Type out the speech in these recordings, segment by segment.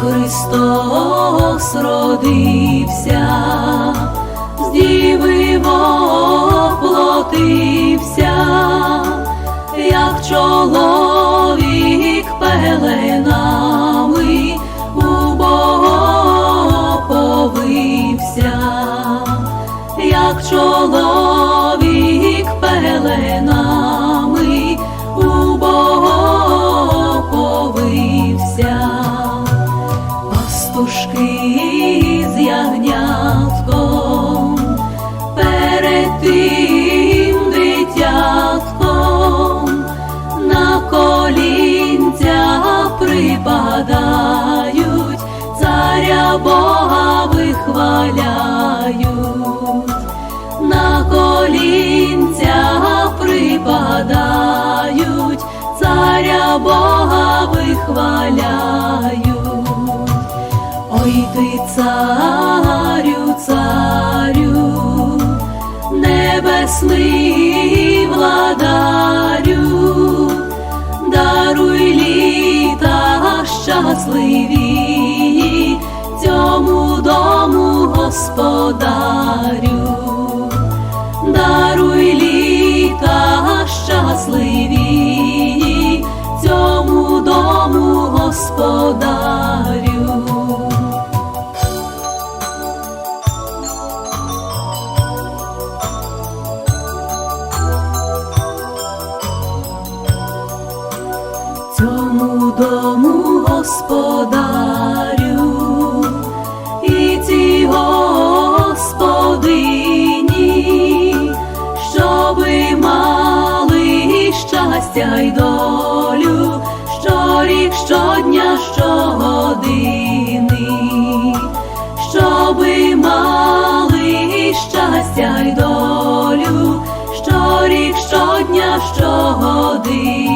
Христос родився, з діви воплотився, як чоловік пеленами у Бога повився, як чоловік припадають, царя Бога вихваляють, на колінця припадають, царя Бога вихваляють. Ой ти царю, царю, небесний владарю, дому господарю і цій господині, щоби мали щастя й долю, щорік, щодня, щогодини, щоби мали щастя й долю, щорік, щодня, щогодини.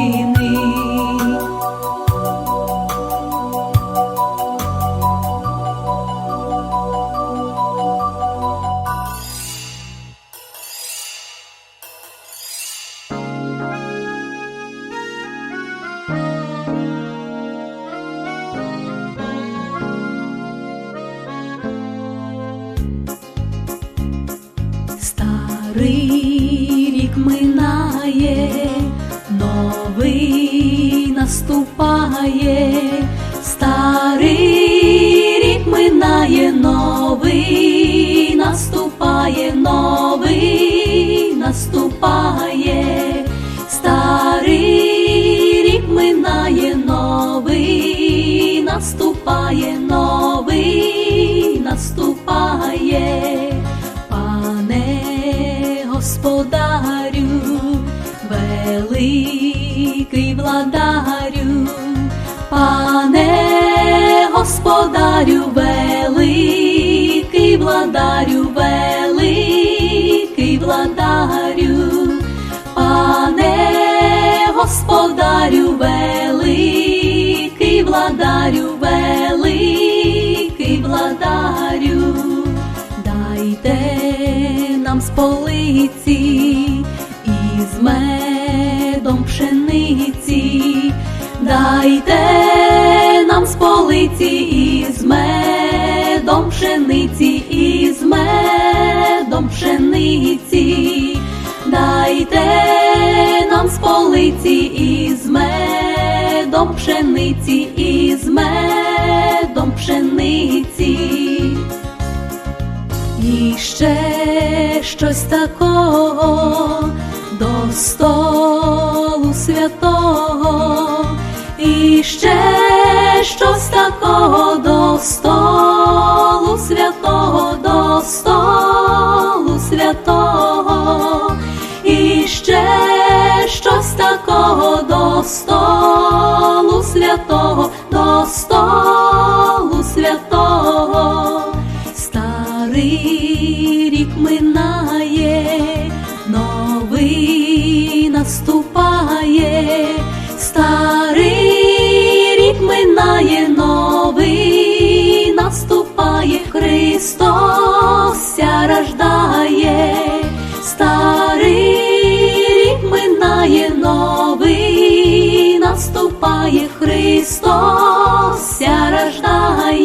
Наступає, старий рік минає, новий наступає, новий наступає. Пане господарю, великий владарю, пане господарю, великий владарю, владарю, пане господарю, великий владарю, великий владарю дайте нам з полиці із медом пшениці, дайте нам з полиці із медом пшениці, із медом пшениці, дайте нам з полиці із медом пшениці, із медом пшениці. І ще щось такого до столу святого, і ще щось такого столу святого, до столу святого, старий рік минає, новий наступає, старий рік минає, новий наступає, Христос ся рождає, старий. Наступає, Христос ся рождає.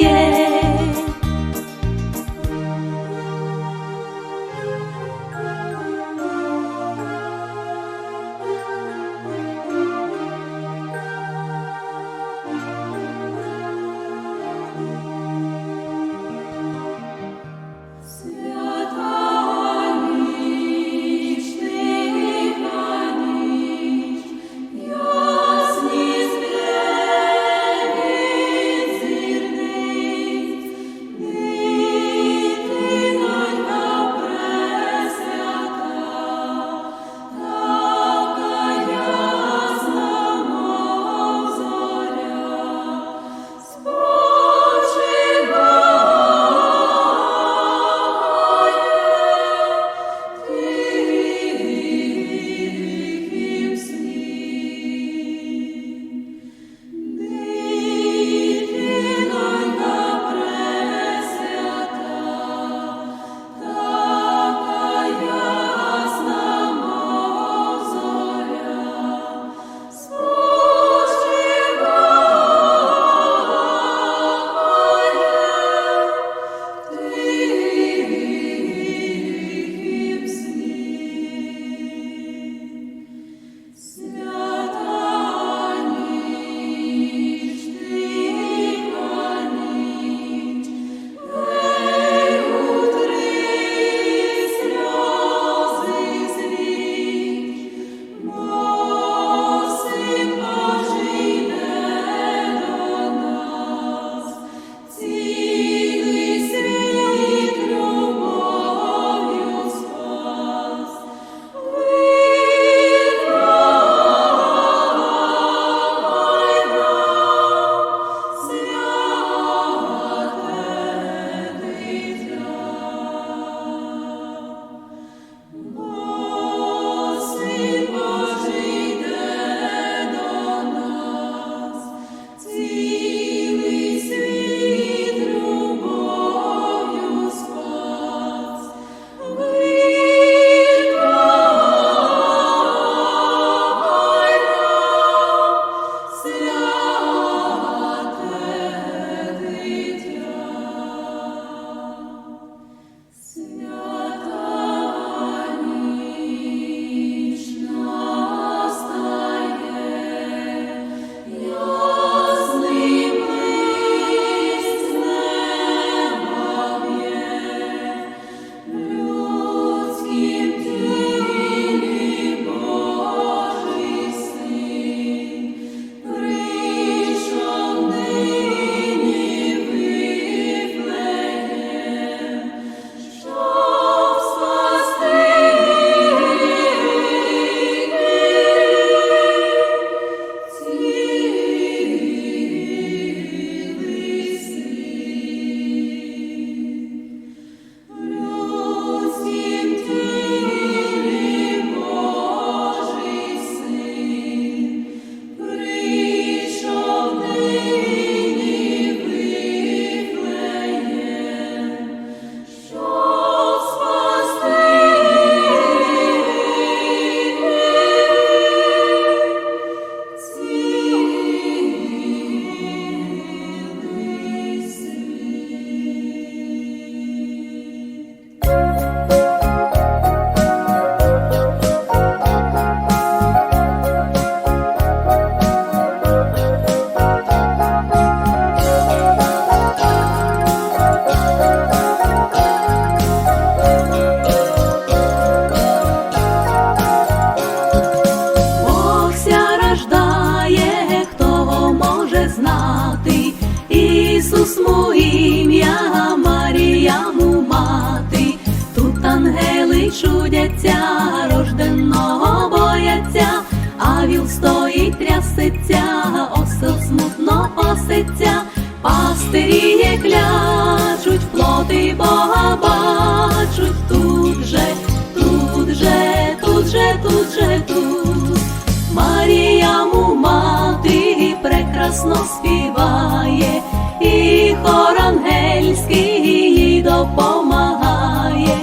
голосно співає, і хор ангельський їй допомагає,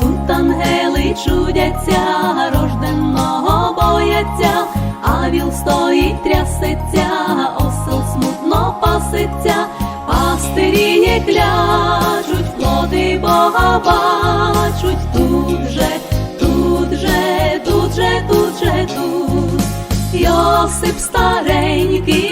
тут ангели чудяться, рожденного бояться, а віл стоїть, трясеться, осел смутно паситься, пастирі не кляжуть, плоди бога бачуть тут же, тут же, тут же, тут же тут. Йосип старенький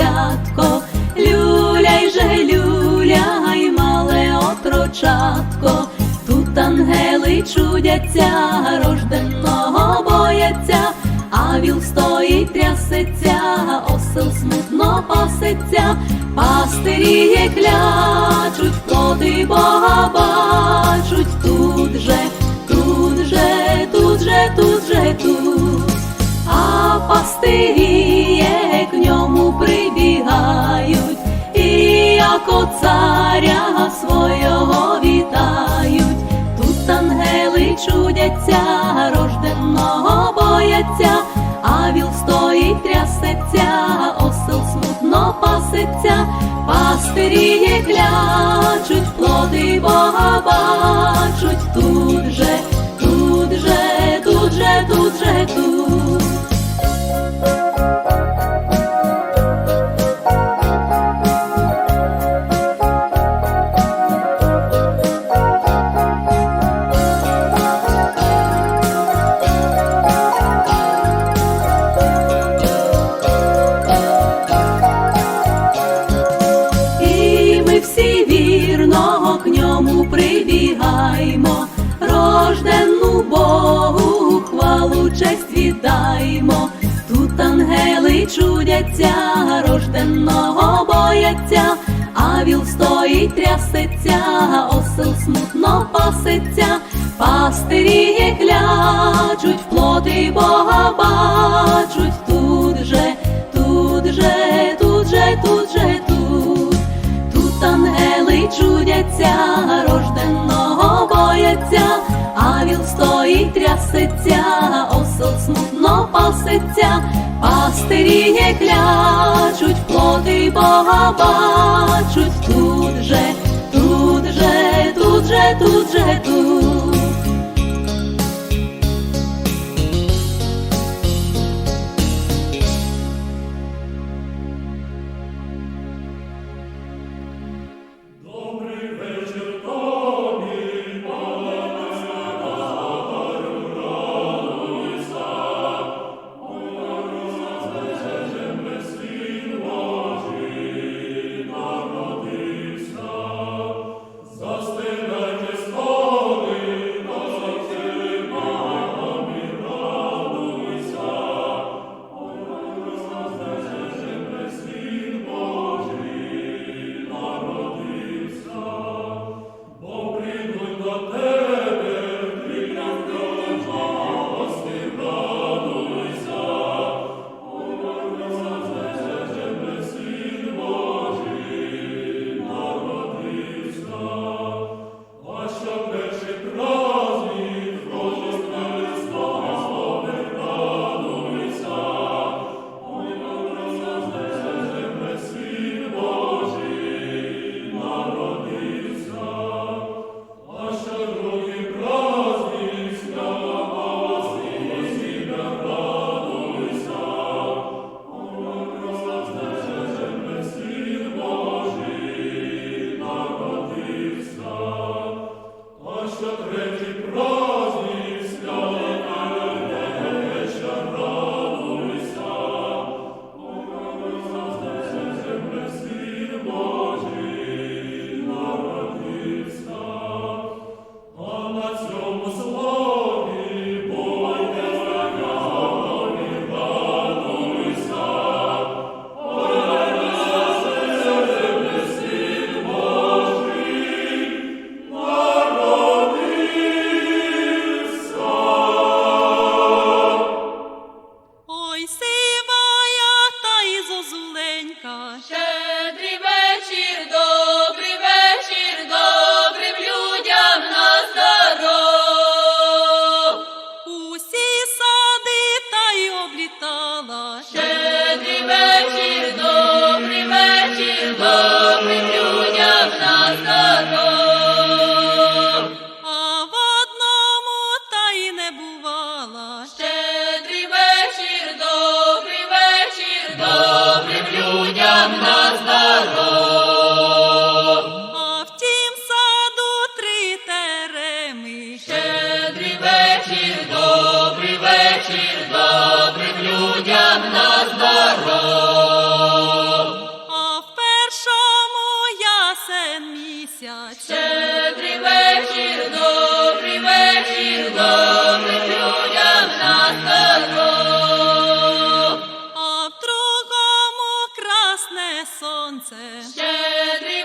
дитятко, люляй же, люляй, мале отрочатко, тут ангели чудяться, рожденного бояться, а віл стоїть, трясеться, осел смутно пасеться, пастирі є клячуть, плоди Бога бачуть, тут же, тут же, тут же, тут же, тут. Пастирі к ньому прибігають, і як царя свого вітають, тут ангели чудяться, рожденного бояться, а віл стоїть, трясеться, осел смутно пасеться, пастирі клячуть, плоди Бога хвалу честь. Тут ангели чудяться, рожденного бояться, а віл стоїть, трясеться, осел смутно пасеться, пастирі клячуть, плоди Бога бачуть, тут же, тут же, тут же, тут же, тут. Тут ангели чудяться, рожденного бояться, а віл стоїть, трясеться, осел смутно пасеться, пастирі не клячуть, плоти Бога бачуть, тут же, тут же, тут же, тут же, тут. Сонце. Щедрий